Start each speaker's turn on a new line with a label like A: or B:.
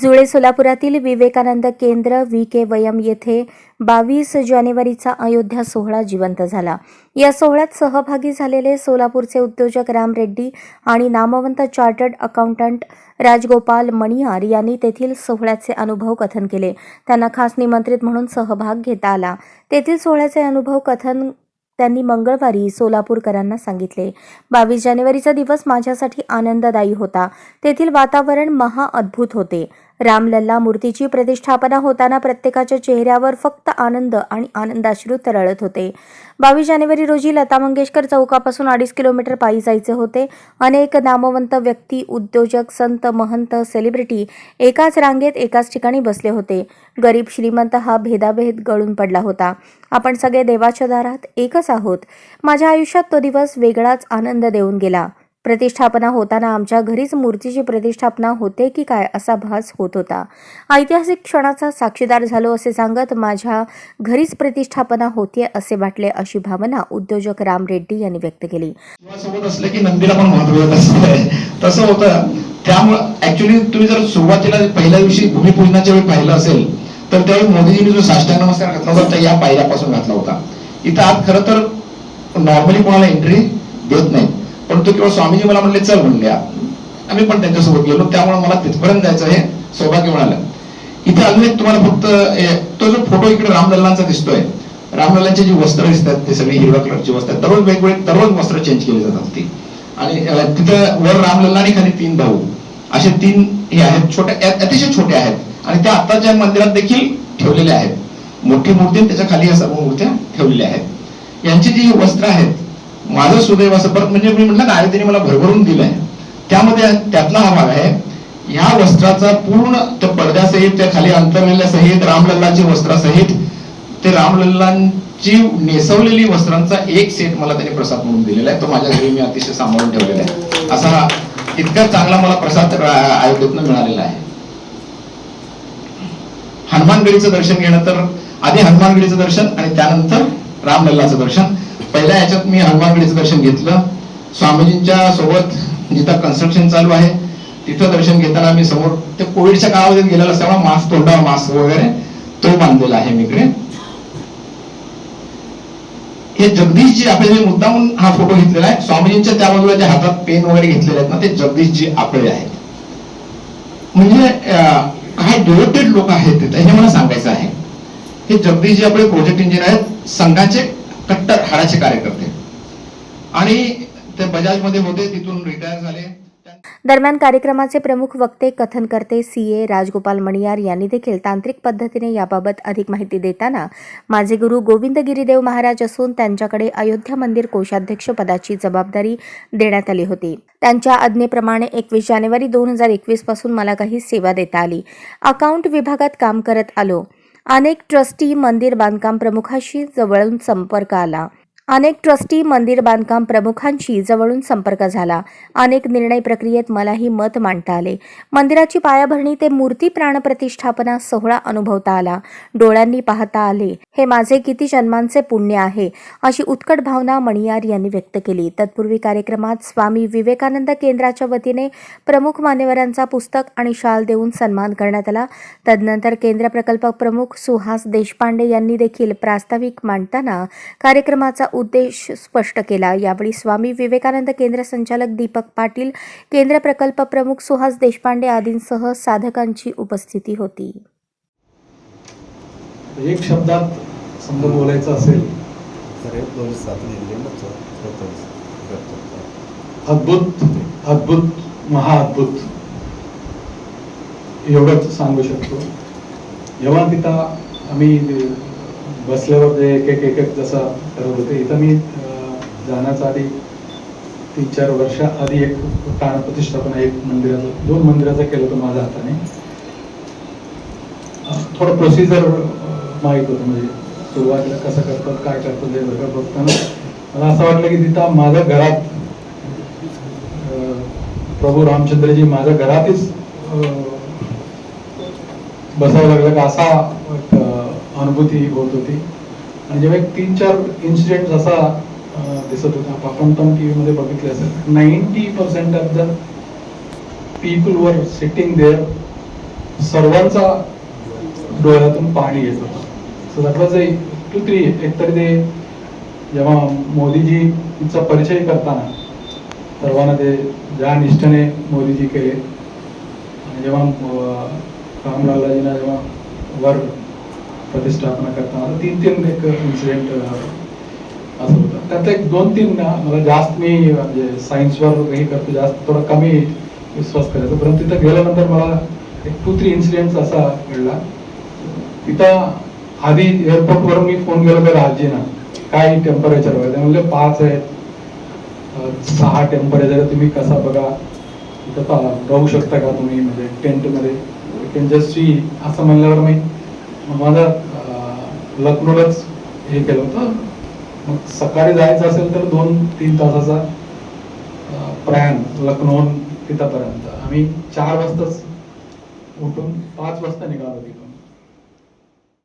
A: जुळे सोलापुरातील विवेकानंद केंद्र V K Vayam येथे बावीस जानेवारीचा अयोध्या सोहळा जिवंत झाला. या सोहळ्यात सहभागी झालेले सोलापूरचे उद्योजक राम रेड्डी आणि नामवंत चार्टर्ड अकाउंटंट राजगोपाल मणियार यांनी तेथील सोहळ्याचे अनुभव कथन केले. त्यांना खास निमंत्रित म्हणून सहभाग घेता आला. तेथील सोहळ्याचे अनुभव कथन त्यांनी मंगळवारी सोलापूरकरांना सांगितले बावीस जानेवारीचा दिवस माझ्यासाठी आनंददायी होता. तेथील वातावरण महा अद्भुत होते. रामलल्ला मूर्तीची प्रतिष्ठापना होताना प्रत्येकाच्या चेहऱ्यावर फक्त आनंद आणि आनंदाश्रू तरळत होते. बावीस जानेवारी रोजी लता मंगेशकर चौकापासून अडीच किलोमीटर पायी जायचे होते. अनेक नामवंत व्यक्ती उद्योजक संत महंत सेलिब्रिटी एकाच रांगेत एकाच ठिकाणी बसले होते. गरीब श्रीमंत हा भेदाभेद गळून पडला होता. आपण सगळे देवाच्या दारात एकच आहोत. माझ्या आयुष्यात तो दिवस वेगळाच आनंद देऊन गेला. प्रतिष्ठापना होताना आमच्या घरीच मूर्तीची प्रतिष्ठापना होते की काय असा भास होत होता. ऐतिहासिक क्षणाचा साक्षीदार झालो असे सांगत माझ्या घरीच प्रतिष्ठापना होते असे वाटले अशी भावना उद्योजक राम रेड्डी यांनी व्यक्त केली.
B: सोबत असलं की नंदीला पण महत्त्व तसं होतं. त्यामुळं ऍक्च्युली तुम्ही जर सुरुवातीला पहिल्या दिवशी भूमिपूजनाच्या वेळी पाहिलं असेल तर त्यावेळी मोदीजींनी जो साष्टांग नमस्कार घातला होता या पायऱ्यापासून घातला होता. इथं आज खरं तर नॉर्मली कोणाला एंट्री देत नाही. परंतु केवळ स्वामीजी मला म्हणले चल म्हणल्या आम्ही पण त्यांच्यासोबत गेलो. त्यामुळे मला तिथपर्यंत जायचं हे सौभाग्य मिळालं. इथे अजून एक तुम्हाला फक्त तो जो फोटो इकडे रामलल्लांचा दिसतोय रामलल्लांची जी वस्त्र दिसतात ते सगळी हिरव्या कलरची वस्त्र. आहेत दररोज वेगवेगळे दररोज वस्त्र चेंज केली जातात ती. आणि तिथं वर रामलल्ला आणि खाली तीन भाऊ. असे तीन हे आहेत छोट्या अतिशय छोटे आहेत. आणि त्या आत्ताच्या मंदिरात देखील ठेवलेल्या आहेत. मोठी मूर्ती त्याच्याखाली या सर्व मूर्त्या ठेवलेल्या आहेत. यांची जी वस्त्र आहेत माझं सुदैव असं परत म्हणजे मी म्हटलं ना मला भरभरून दिलंय. त्यामध्ये त्यातला हा भाग आहे ह्या वस्त्राचा पूर्ण त्या पडद्यासहित त्या खाली अंतरलेल्या सहित रामलल्लाची वस्त्रासहित ते रामलल्लांची नेसवलेली वस्त्रांचा एक सेट मला त्यांनी प्रसाद म्हणून दिलेला आहे. तो माझ्या घरी मी अतिशय सांभाळून ठेवलेला आहे. असा इतका चांगला मला प्रसाद रा- अयोध्येतनं मिळालेला आहे. हनुमानगडीचं दर्शन घेणं तर आधी हनुमानगडीचं दर्शन आणि त्यानंतर रामलल्लाचं दर्शन. पहिल्या याच्यात मी हनुमानगडीचं दर्शन घेतलं. स्वामीजींच्या सोबत जिथं कन्स्ट्रक्शन चालू आहे तिथं दर्शन घेताना मी समोर ते कोविडच्या काळामध्ये गेलेला असताना मास्क तोंडावर मास्क वगैरे तो बांधलेला आहे मी इकडे. हे जगदीशजी आपले जे मुद्दामून हा फोटो घेतलेला आहे स्वामीजींच्या त्या बाजूला जे हातात पेन वगैरे घेतलेले आहेत ना ते जगदीशजी आपले आहेत. म्हणजे काय डिवोटेड लोक आहेत तिथे हे मला सांगायचं आहे. हे जगदीशजी आपले प्रोजेक्ट इंजिनियर आहेत संघाचे कट्टर हाडाचे कार्यकर्ते आणि ते बजाजमध्ये होते तिथून रिटायर झाले.
A: दरम्यान कार्यक्रमाचे प्रमुख वक्ते कथनकर्ते सी ए राजगोपाल मणियार यांनी देखील तांत्रिक पद्धतीने याबाबत अधिक माहिती देताना माझे गुरु गोविंद गिरीदेव महाराज असून त्यांच्याकडे अयोध्या मंदिर कोषाध्यक्ष पदाची जबाबदारी देण्यात आली होती. त्यांच्या आज्ञेप्रमाणे एकवीस जानेवारी दोन हजार एकवीसपासून मला काही सेवा देता आली. अकाउंट विभागात काम करत आलो. अनेक ट्रस्टी मंदिर बांधकाम प्रमुखाशी जवळून संपर्क आला. अनेक ट्रस्टी मंदिर बांधकाम प्रमुखांशी जवळून संपर्क झाला. अनेक निर्णय प्रक्रियेत मलाही मत मांडता आले. मंदिराची पायाभरणी ते मूर्ती प्राणप्रतिष्ठापना सोहळा अनुभवता आला. डोळ्यांनी पाहता आले. हे माझे किती जन्मांचे पुण्य आहे अशी उत्कट भावना मणियार यांनी व्यक्त केली. तत्पूर्वी कार्यक्रमात स्वामी विवेकानंद केंद्राच्या वतीने प्रमुख मान्यवरांचा पुस्तक आणि शाल देऊन सन्मान करण्यात आला. तदनंतर केंद्र प्रकल्प प्रमुख सुहास देशपांडे यांनी देखील प्रास्ताविक मांडताना कार्यक्रमाचा उद्देश स्पष्ट केला. यावेळी स्वामी विवेकानंद केंद्र संचालक दीपक पाटील केंद्र प्रकल्प प्रमुख सुहास देशपांडे आदींसह साधकांची उपस्थिती होती.
C: एक शब्दात समजा बोलायचं असेल.
D: तर एक दोन सात
C: अद्भुत अद्भुत महाअद्भुत. एवढंच सांगू शकतो. जेव्हा तिथं आम्ही बसल्यावर जे एक एक एक एक जसं करत होते इथं मी अं, जाण्याच्या आधी तीन चार वर्ष आधी एक प्राण प्रतिष्ठापना एक मंदिराचं दोन मंदिराचं केलं होतं माझ्या हाताने. थोडं प्रोसिजर माहीत होतं म्हणजे सुरुवातीला कसं करतात काय करतात हे सगळं बघताना. मला असं वाटलं की तिथं माझ्या घरात प्रभू रामचंद्रजी माझ्या घरातच बसावं लागलं का असा एक, अनुभूती होत होती. आणि जेव्हा एक तीन चार इन्सिडेंट असा दिसत होता. आपण पण टी व्हीमध्ये बघितले असेल ninety percent of the people were sitting there सर्वांचा डोळ्यातून पाणी येत होतं. So that was two three एकतर ते जेव्हा मोदीजीचा परिचय करताना सर्वांना ते ज्या निष्ठेने मोदीजी केले आणि जेव्हा अं, रामलालाजींना जेव्हा वर प्रतिष्ठापना करताना तीन तीन एक इन्सिडेंट असं होतं. त्यात एक दोन तीन ना मला जास्त मी म्हणजे सायन्सवर हे करतो जास्त थोडा कमी विश्वास करायचा परंतु तिथं गेल्यानंतर मला एक टू थ्री इन्सिडेंट्स असा घडला. तिथं आधी एअरपोर्टवर मी फोन केला तर आजीना काय टेम्परेचर वगैरे म्हणजे पाच आहेत सहा टेम्परेचर तुम्ही कसा बघा? इथं राहू शकता का तुम्ही म्हणजे टेंटमध्ये त्यांच्याशी असं म्हणल्यावर मी माझा लखनौलाच हे केलं होतं. मग सकाळी जायचं असेल तर दोन तीन तासाचा प्रयाण लखनौ तिथपर्यंत. आम्ही चार वाजताच उठून पाच वाजता निघालो तिथं.